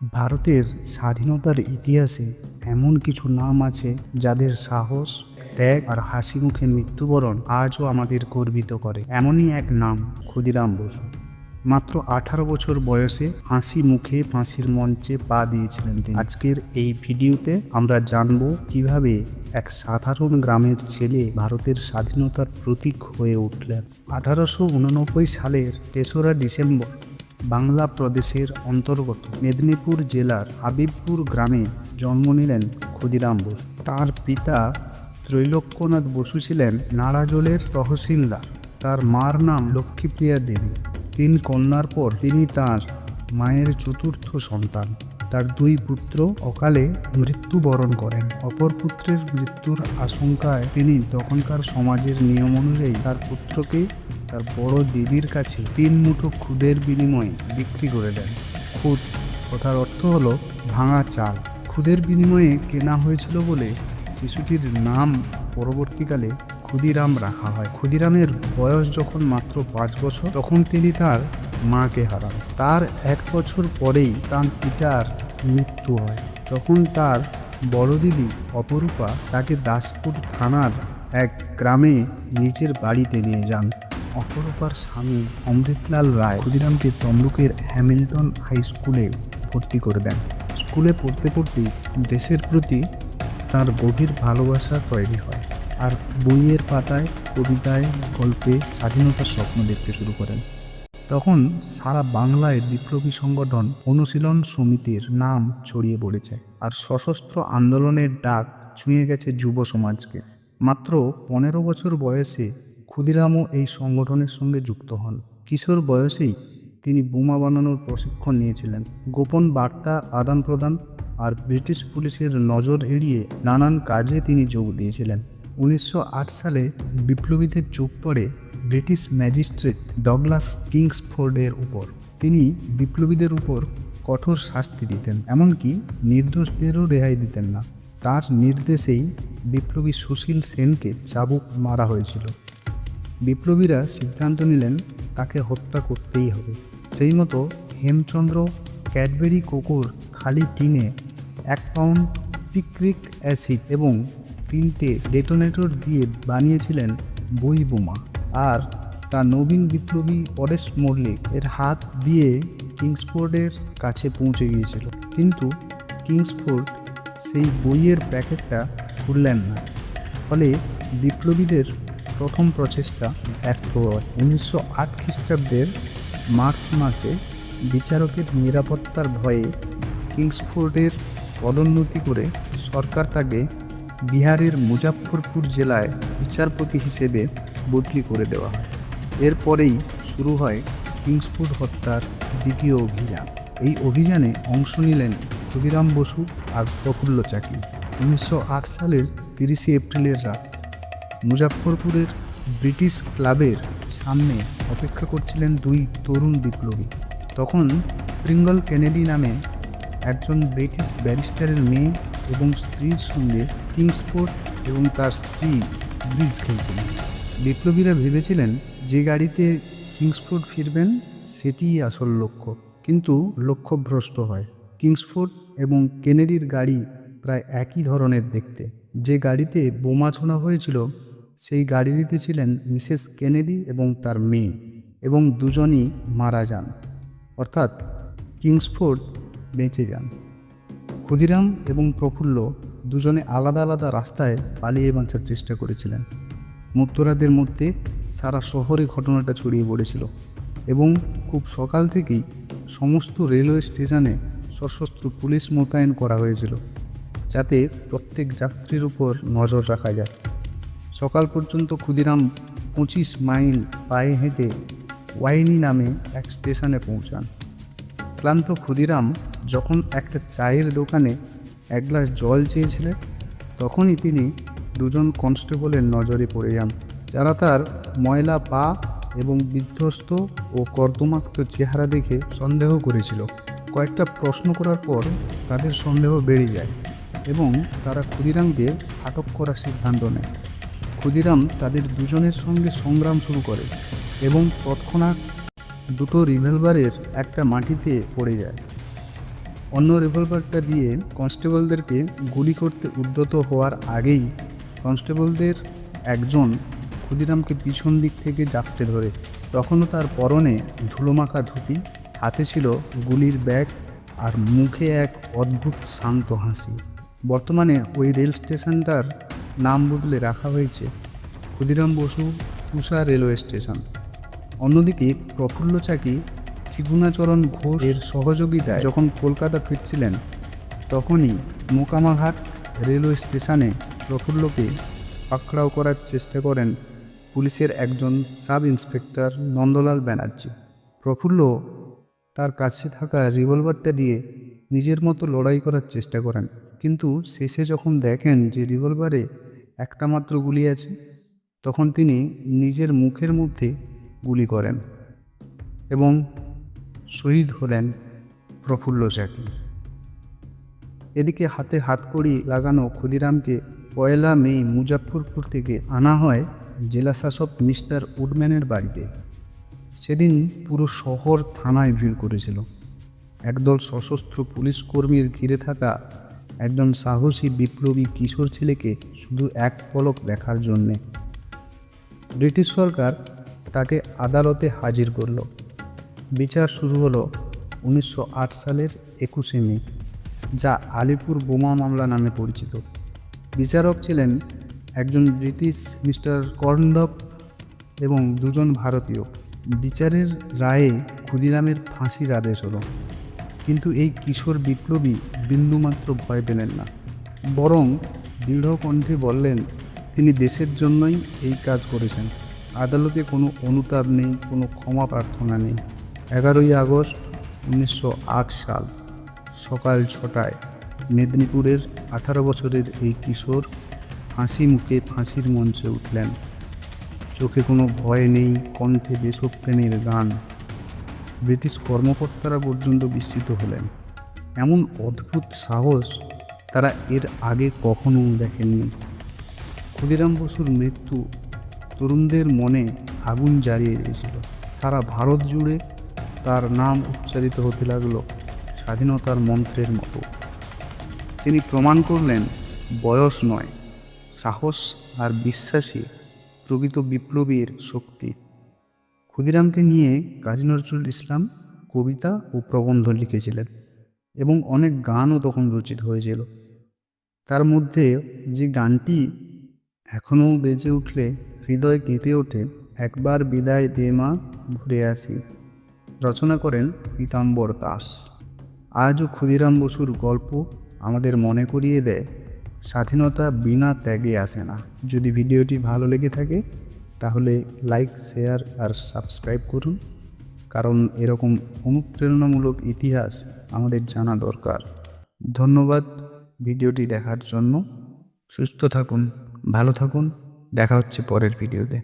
ভারতের স্বাধীনতার ইতিহাসে এমন কিছু নাম আছে যাদের সাহস, ত্যাগ আর হাসি মুখে মৃত্যুবরণ আজও আমাদের গর্বিত করে। এমনই এক নাম, ক্ষুদিরাম বসু। মাত্র আঠারো বছর বয়সে হাসি মুখে ফাঁসির মঞ্চে পা দিয়েছিলেন তিনি। আজকের এই ভিডিওতে আমরা জানব কীভাবে এক সাধারণ গ্রামের ছেলে ভারতের স্বাধীনতার প্রতীক হয়ে উঠলেন। আঠারোশো উননব্বই সালের তেসরা ডিসেম্বর বাংলা প্রদেশের অন্তর্গত মেদিনীপুর জেলার হাবিবপুর গ্রামে জন্ম নিলেন ক্ষুদিরাম বসু। তার পিতা ত্রৈলোক্যনাথ বসু ছিলেন নাড়াজলের তহসিলদার। তার মার নাম লক্ষ্মীপ্রিয়া দেবী। তিন কন্যার পর তিনি তার মায়ের চতুর্থ সন্তান। তার দুই পুত্র অকালে মৃত্যুবরণ করেন। অপর পুত্রের মৃত্যুর আশঙ্কায় তিনি তখনকার সমাজের নিয়ম অনুযায়ী তার পুত্রকে তার বড় দিদির কাছে তিন মুঠো খুদের বিনিময়ে বিক্রি করে দেন। খুদ, কথার অর্থ হলো ভাঙা চাল। খুদের বিনিময়ে কেনা হয়েছিল বলে শিশুটির নাম পরবর্তীকালে ক্ষুদিরাম রাখা হয়। ক্ষুদিরামের বয়স যখন মাত্র পাঁচ বছর, তখন তিনি তার মাকে হারান। তার এক বছর পরেই তার পিতার মৃত্যু হয়। তখন তার বড় দিদি অপরূপা তাকে দাসপুর থানার এক গ্রামে নিজের বাড়িতে নিয়ে যান। অপরূপার স্বামী অমৃতলাল রায় ক্ষুদিরামকে তমলুকের হ্যামিল্টন হাই স্কুলে ভর্তি করে দেন। স্কুলে পড়তে পড়তেই দেশের প্রতি তার গভীর ভালোবাসা তৈরি হয় আর বইয়ের পাতায়, কবিতায়, গল্পে স্বাধীনতার স্বপ্ন দেখতে শুরু করেন। তখন সারা বাংলায় বিপ্লবী সংগঠন অনুশীলন সমিতির নাম ছড়িয়ে পড়েছে আর সশস্ত্র আন্দোলনের ডাক ছুঁয়ে গেছে যুব সমাজকে। মাত্র পনেরো বছর বয়সে ক্ষুদিরামও এই সংগঠনের সঙ্গে যুক্ত হন। কিশোর বয়সেই তিনি বোমা বানানোর প্রশিক্ষণ নিয়েছিলেন। গোপন বার্তা আদান প্রদান আর ব্রিটিশ পুলিশের নজর এড়িয়ে নানান কাজে তিনি যোগ দিয়েছিলেন। উনিশশো আট সালে বিপ্লবীদের চোখ পড়ে ব্রিটিশ ম্যাজিস্ট্রেট ডগলাস কিংসফোর্ডের উপর। তিনি বিপ্লবীদের উপর কঠোর শাস্তি দিতেন, এমনকি নির্দোষদেরও রেহাই দিতেন না। তার নির্দেশেই বিপ্লবী সুশীল সেনকে চাবুক মারা হয়েছিল। বিপ্লবীরা সিদ্ধান্ত নিলেন তাকে হত্যা করতেই হবে। সেই মতো হেমচন্দ্র, ক্যাডবেরি কোকোর, খালি টিনে এক পাউন্ড পিক্রিক অ্যাসিড এবং তিনটে ডেটোনেটর দিয়ে বানিয়েছিলেন বই বোমা। আর তা নবীন বিপ্লবী পরেশ মল্লিক এর হাত দিয়ে কিংসফোর্ডের কাছে পৌঁছে গিয়েছিল। কিন্তু কিংসফোর্ড সেই বইয়ের প্যাকেটটা খুললেন না। ফলে বিপ্লবীদের প্রথম প্রচেষ্টা ব্যর্থ হয়। উনিশশো আট খ্রিস্টাব্দের মার্চ মাসে বিচারকের নিরাপত্তার ভয়ে কিংসফোর্ডের পদোন্নতি করে সরকার তাকে বিহারের মুজাফরপুর জেলায় বিচারপতি হিসেবে বদলি করে দেওয়া হয়। এরপরেই শুরু হয় কিংসফোর্ড হত্যার দ্বিতীয় অভিযান। এই অভিযানে অংশ নিলেন ক্ষুদিরাম বসু আর প্রফুল্ল চাকি উনিশশো আট সালের তিরিশে এপ্রিলের রাত মুজাফরপুরের ব্রিটিশ ক্লাবের সামনে অপেক্ষা করছিলেন দুই তরুণ বিপ্লবী। তখন প্রিঙ্গল কেনেডি নামে একজন ব্রিটিশ ব্যারিস্টারের মেয়ে এবং স্ত্রীর সঙ্গে কিংসফোর্ড এবং তার স্ত্রী ব্রিজ খেলছিলেন। বিপ্লবীরা ভেবেছিলেন, যে গাড়িতে কিংসফোর্ড ফিরবেন, সেটিই আসল লক্ষ্য। কিন্তু লক্ষ্যভ্রষ্ট হয়। কিংসফোর্ড এবং কেনেডির গাড়ি প্রায় একই ধরনের দেখতে। যে গাড়িতে বোমা ছোঁড়া হয়েছিল সেই গাড়িটিতে ছিলেন মিসেস কেনেডি এবং তার মেয়ে এবং দুজনই মারা যান, অর্থাৎ কিংসফোর্ড বেঁচে যান। ক্ষুদিরাম এবং প্রফুল্ল দুজনে আলাদা আলাদা রাস্তায় পালিয়ে বাঁচার চেষ্টা করেছিলেন। মধ্যরাতের মধ্যে সারা শহরে ঘটনাটা ছড়িয়ে পড়েছিল এবং খুব সকাল থেকেই সমস্ত রেলওয়ে স্টেশনে সশস্ত্র পুলিশ মোতায়েন করা হয়েছিল, যাতে প্রত্যেক যাত্রীর উপর নজর রাখা যায়। সকাল পর্যন্ত ক্ষুদিরাম পঁচিশ মাইল পায়ে হেঁটে ওয়াইনি নামে এক স্টেশনে পৌঁছান। ক্লান্ত ক্ষুদিরাম যখন একটা চায়ের দোকানে এক গ্লাস জল চেয়েছিলেন, তখনই তিনি দুজন কনস্টেবলের নজরে পড়ে যান, যারা তার ময়লা পা এবং বিধ্বস্ত ও কর্দমাক্ত চেহারা দেখে সন্দেহ করেছিল। কয়েকটা প্রশ্ন করার পর তাদের সন্দেহ বেড়ে যায় এবং তারা ক্ষুদিরামকে আটক করার সিদ্ধান্ত নেয়। ক্ষুদিরাম তাদের দুজনের সঙ্গে সংগ্রাম শুরু করে এবং তৎক্ষণাৎ দুটো রিভলভারের একটা মাটিতে পড়ে যায়। অন্য রিভলভারটা দিয়ে কনস্টেবলদেরকে গুলি করতে উদ্যত হওয়ার আগেই কনস্টেবলদের একজন ক্ষুদিরামকে পিছন দিক থেকে জাপটে ধরে। তখনও তার পরনে ধুলোমাখা ধুতি, হাতে ছিল গুলির ব্যাগ আর মুখে এক অদ্ভুত শান্ত হাসি। বর্তমানে ওই রেল স্টেশনটার নাম বদলে রাখা হয়েছে ক্ষুদিরাম বসু পুষা রেলওয়ে স্টেশন। অন্যদিকে প্রফুল্ল চাকি, ত্রিগুণাচরণ ঘোষ এর সহযোগিতায় যখন কলকাতা ফিরছিলেন, তখনই মোকামাঘাট রেলওয়ে স্টেশনে প্রফুল্লকে পাকড়াও করার চেষ্টা করেন পুলিশের একজন সাব ইন্সপেক্টর নন্দলাল ব্যানার্জি। প্রফুল্ল তার কাছে থাকা রিভলভারটা দিয়ে নিজের মতো লড়াই করার চেষ্টা করেন। কিন্তু শেষে যখন দেখেন যে রিভলভারে একটা মাত্র গুলি আছে, তখন তিনি নিজের মুখের মধ্যে গুলি করেন এবং শহীদ হলেন প্রফুল্ল চাকি এদিকে হাতে হাতকড়ি লাগানো ক্ষুদিরামকে পয়লা মে মুজাফরপুর থেকে আনা হয় জেলা শাসক মিস্টার উডম্যানের বাড়িতে। সেদিন পুরো শহর থানায় ভিড় করেছিল। একদল সশস্ত্র পুলিশ কর্মীর ঘিরে থাকা একজন সাহসী বিপ্লবী কিশোর ছেলেকে শুধু এক পলক দেখার জন্যে। ব্রিটিশ সরকার তাকে আদালতে হাজির করল। বিচার শুরু হলো উনিশশো সালের একুশে মে, যা আলিপুর বোমা মামলা নামে পরিচিত। বিচারক ছিলেন একজন ব্রিটিশ মিস্টার কর্নডপ এবং দুজন ভারতীয়। বিচারের রায়ে ক্ষুদিরামের ফাঁসির আদেশ হলো। কিন্তু এই কিশোর বিপ্লবী বিন্দুমাত্র ভয় পেলেন না। বরং দৃঢ় কণ্ঠে বললেন, তিনি দেশের জন্যই এই কাজ করেছেন। আদালতে কোনো অনুতাপ নেই, কোনো ক্ষমা প্রার্থনা নেই। এগারোই আগস্ট উনিশশো আট সাল, সকাল ছটায় মেদিনীপুরের আঠারো বছরের এই কিশোর হাসি মুখে ফাঁসির মঞ্চে উঠলেন। চোখে কোনো ভয় নেই, কণ্ঠে দেশপ্রেমের গান। ব্রিটিশ কর্মকর্তারা পর্যন্ত বিস্মিত হলেন। এমন অদ্ভুত সাহস তারা এর আগে কখনো দেখেননি। ক্ষুদিরাম বসুর মৃত্যু তরুণদের মনে আগুন জ্বালিয়ে দিয়েছিল। সারা ভারত জুড়ে তার নাম উচ্চারিত হতে লাগল স্বাধীনতার মন্ত্রের মতো। তিনি প্রমাণ করলেন, বয়স নয়, সাহস আর বিশ্বাসী প্রকৃত বিপ্লবীর শক্তি। ক্ষুদিরামকে নিয়ে কাজী নজরুল ইসলাম কবিতা ও প্রবন্ধ লিখেছিলেন এবং অনেক গানও তখন রচিত হয়েছিল। তার মধ্যে যে গানটি এখনও বেজে উঠলে হৃদয় কেঁপে ওঠে, একবার বিদায় দে মা ঘুরে আসি। রচনা করেন পীতাম্বর দাস। আজও ক্ষুদিরাম বসুর গল্প আমাদের মনে করিয়ে দেয়, স্বাধীনতা বিনা ত্যাগে আসে না। যদি ভিডিওটি ভালো লেগে থাকে তাহলে লাইক শেয়ার আর সাবস্ক্রাইব করুন, কারণ এরকম অনুপ্রেরণামূলক ইতিহাস আমাদের জানা দরকার। ধন্যবাদ ভিডিওটি দেখার জন্য। সুস্থ থাকুন, ভালো থাকুন, দেখা হচ্ছে পরের ভিডিওতে।